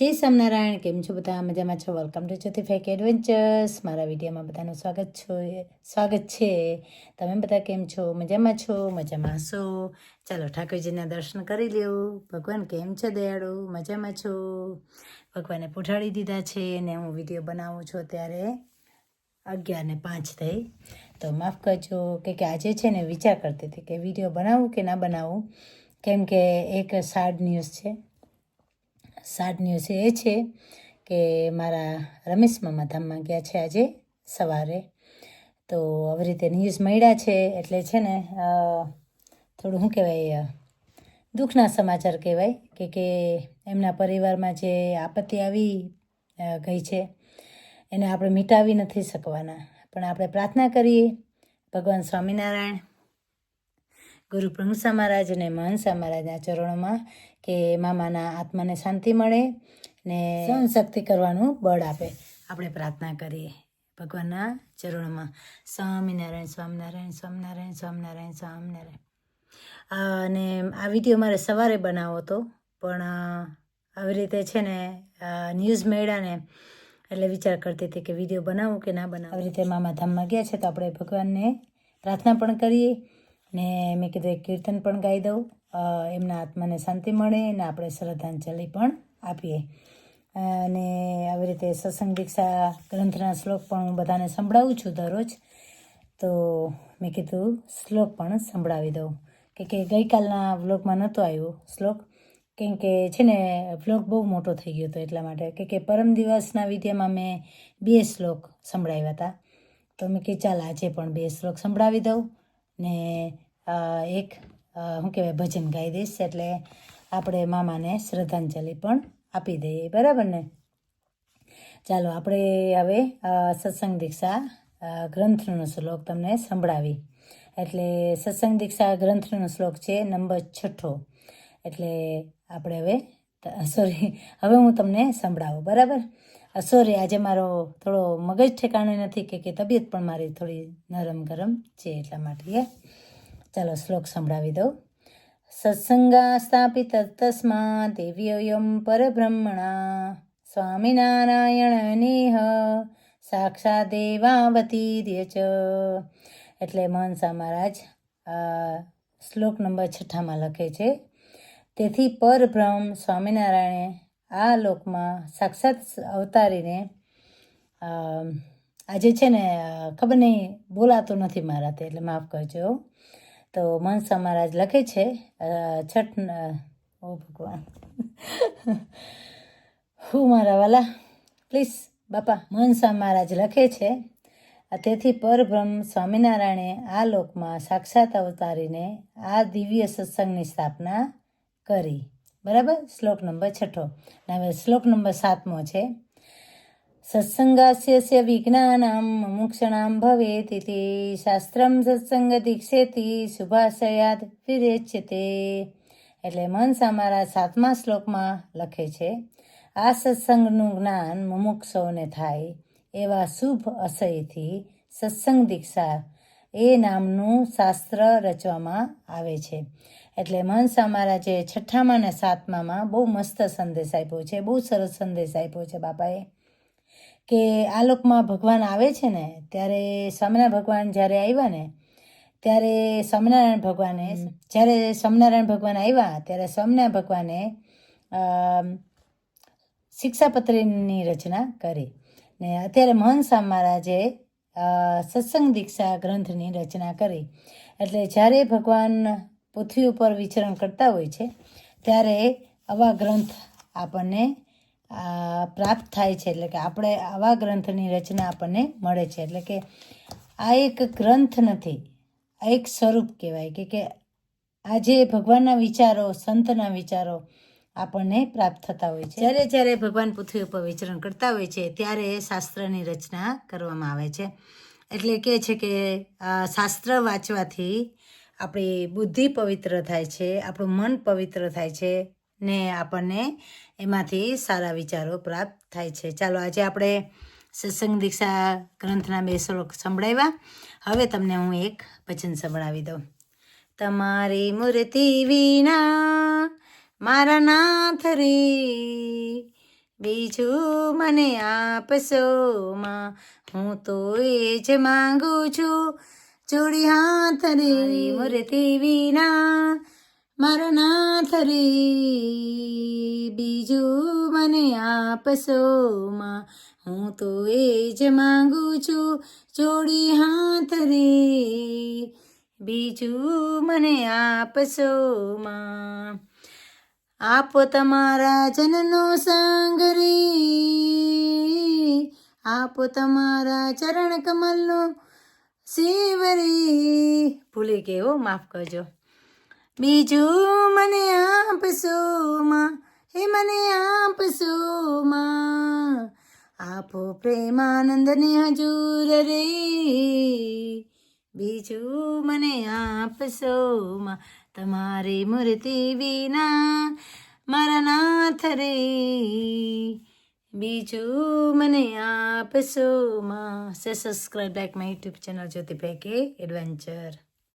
જય સ્વામિનારાયણ, કેમ છો બધા? મજામાં છો? વેલકમ ટુ જ્યોતિફેક એડવેન્ચર્સ મારા વિડીયોમાં બધાનું સ્વાગત છો, સ્વાગત છે. તમે બધા કેમ છો? મજામાં છો? મજામાં હશો? ચાલો ઠાકોરજીના દર્શન કરી લ્યો. ભગવાન કેમ છે દયાળુ? મજામાં છો? ભગવાને પૂઠાડી દીધા છે અને હું વીડિયો બનાવું છું ત્યારે અગિયાર ને પાંચ થઈ. તો માફ કરજો કે કે આજે છે ને વિચાર કરતી હતી કે વીડિયો બનાવું કે ના બનાવું? કેમ કે એક સાડ ન્યૂઝ છે. સાડ ન્યૂઝ એ છે કે મારા રમેશ મામા ધામમાં ગયા છે આજે સવારે. તો આવી રીતે ન્યૂઝ મળ્યા છે એટલે છે ને થોડું શું કહેવાય દુઃખના સમાચાર કહેવાય કે કે એમના પરિવારમાં જે આપત્તિ આવી ગઈ છે એને આપણે મિટાવી નથી શકવાના. પણ આપણે પ્રાર્થના કરીએ ભગવાન સ્વામિનારાયણ ગુરુ પ્રમુસા મહારાજ અને મહંસા મહારાજના ચરણોમાં કે મામાના આત્માને શાંતિ મળે ને સહનશક્તિ કરવાનું બળ આપે. આપણે પ્રાર્થના કરીએ. ભગવાનના ચરણોમાં સ્વામિનારાયણ સ્વામિનારાયણ સ્વામિનારાયણ સ્વામિનારાયણ સ્વામિનારાયણ. અને આ વીડિયો મારે સવારે બનાવો હતો, પણ આવી રીતે છે ને ન્યૂઝ મળ્યા ને, એટલે વિચાર કરતી હતી કે વીડિયો બનાવું કે ના બનાવું. આવી રીતે મામા ધામમાં ગયા છે તો આપણે ભગવાનને પ્રાર્થના પણ કરીએ. ને મેં કીધું એક કીર્તન પણ ગાઈ દઉં. એમના આત્માને શાંતિ મળે અને આપણે શ્રદ્ધાંજલિ પણ આપીએ. અને આવી રીતે સત્સંગ દીક્ષા ગ્રંથના શ્લોક પણ હું બધાને સંભળાવું છું દરરોજ. તો મેં કીધું શ્લોક પણ સંભળાવી દઉં. કે કે ગઈકાલના વ્લોગમાં નહોતો આવ્યો શ્લોક. કેમ કે છે ને, વ્લોગ બહુ મોટો થઈ ગયો હતો એટલા માટે. કે કે પરમ દિવસના વિદ્યામાં મેં બે શ્લોક સંભળાવ્યા હતા. તો મેં કે ચાલ આજે પણ બે શ્લોક સંભળાવી દઉં. ને એક શું કહેવાય ભજન ગાઈ દઈશ એટલે આપણે મામાને શ્રદ્ધાંજલિ પણ આપી દઈએ. બરાબર ને? ચાલો, આપણે હવે સત્સંગ દીક્ષા ગ્રંથનો શ્લોક તમને સંભળાવી. એટલે સત્સંગ દીક્ષા ગ્રંથનો શ્લોક છે નંબર છઠ્ઠો. એટલે આપણે હવે સોરી હવે હું તમને સંભળાવું. બરાબર? સોરી આજે મારો થોડો મગજ ઠેકાણે નથી કે કે તબિયત પણ મારી થોડી નરમ ગરમ છે એટલા માટે ચાલો, શ્લોક સંભળાવી દઉં. સત્સંગા સ્થાપિત તસ્મા દેવ્યયમ પરબ્રહ્મણા સ્વામિનારાયણ નેહ સાક્ષાત દેવાવતી દેચ એટલે મહંસા મહારાજ શ્લોક નંબર છઠ્ઠામાં લખે છે, તેથી પરબ્રહ્મ સ્વામિનારાયણે આ લોકમાં સાક્ષાત અવતારીને આજે છે ને ખબર નહીં, બોલાતું નથી મારાથી એટલે માફ કરજો. તો મનસા મહારાજ લખે છે છઠ ઓ ભગવાન. હું મારા વાલા, પ્લીઝ, બાપા, મનસા મહારાજ લખે છે. તેથી પરબ્રહ્મ સ્વામિનારાયણે આ લોકમાં સાક્ષાત અવતારીને આ દિવ્ય સત્સંગની સ્થાપના કરી. બરાબર? શ્લોક નંબર છઠ્ઠો. હવે શ્લોક નંબર સાતમો છે. સત્સંગાસ્ય વિજ્ઞાનમ મુક્ષણામ ભવેત ઇતિ. શાસ્ત્રમ સત્સંગ દીક્ષેતિ શુભાશયાદ વિરેચ્યતે એટલે મન સામારા સાતમા શ્લોકમાં લખે છે, આ સત્સંગનું જ્ઞાન મુમુક્ષોને થાય એવા શુભ અસયથી સત્સંગ દીક્ષા એ નામનું શાસ્ત્ર રચવામાં આવે છે. એટલે મનસા મહારાજે છઠ્ઠામાં અને સાતમામાં બહુ મસ્ત સંદેશ આપ્યો છે. બહુ સરસ સંદેશ આપ્યો છે બાપાએ. કે આ લોકમાં ભગવાન આવે છે ને ત્યારે સ્વામિનારાયણ ભગવાન જ્યારે આવ્યા ને ત્યારે સ્વામિનારાયણ ભગવાને જ્યારે સ્વામિનારાયણ ભગવાન આવ્યા ત્યારે સ્વામિનારાયણ ભગવાને શિક્ષાપત્રીની રચના કરી. ને અત્યારે મહંસા મહારાજે સત્સંગ દીક્ષા ગ્રંથની રચના કરી. એટલે જ્યારે ભગવાન પૃથ્વી ઉપર વિચરણ કરતા હોય છે, ત્યારે આવા ગ્રંથ આપણને પ્રાપ્ત થાય છે. એટલે કે આપણે આવા ગ્રંથની રચના આપણને મળે છે. એટલે કે આ એક ગ્રંથ નથી, આ એક સ્વરૂપ કહેવાય. કે કે આજે ભગવાનના વિચારો, સંતના વિચારો આપણને પ્રાપ્ત થતા હોય છે. જ્યારે જ્યારે ભગવાન પૃથ્વી ઉપર વિચરણ કરતા હોય છે, ત્યારે શાસ્ત્રની રચના કરવામાં આવે છે. એટલે કે છે કે શાસ્ત્ર વાંચવાથી આપણી બુદ્ધિ પવિત્ર થાય છે, આપણું મન પવિત્ર થાય છે, ને આપણને એમાંથી સારા વિચારો પ્રાપ્ત થાય છે. ચાલો, આજે આપણે સત્સંગ દીક્ષા ગ્રંથના બે શ્લોક સંભળાવ્યા. હવે તમને હું એક વચન સંભળાવી દઉં. તમારી મૂર્તિ વિના મારા નાથ રે બીજું મને આપશો માં? હું તો એ જ માંગુ છું. જોડી હાથ રે મૂર્તિ વિના મારો નાથ રે બીજું મને આપશો માં? હું તો એ જ માંગુ છું. જોડી હાથ રે બીજું મને આપશો માં? આપો તમારા જનનો સંગ રે. આપો તમારા ચરણ કમલનો શિવરી ભૂલી ગયો, માફ કરજો. બીજું મને આપશો માં, હે મને આપશો માં. આપો પ્રેમાનંદને હજૂર રે. બીજું મને આપશો માં, તમારી મૂર્તિ વિના મારા નાથ રે બીજું મને આપશો માં subscribe like my YouTube channel Jyotibhai કે એડવેન્ચર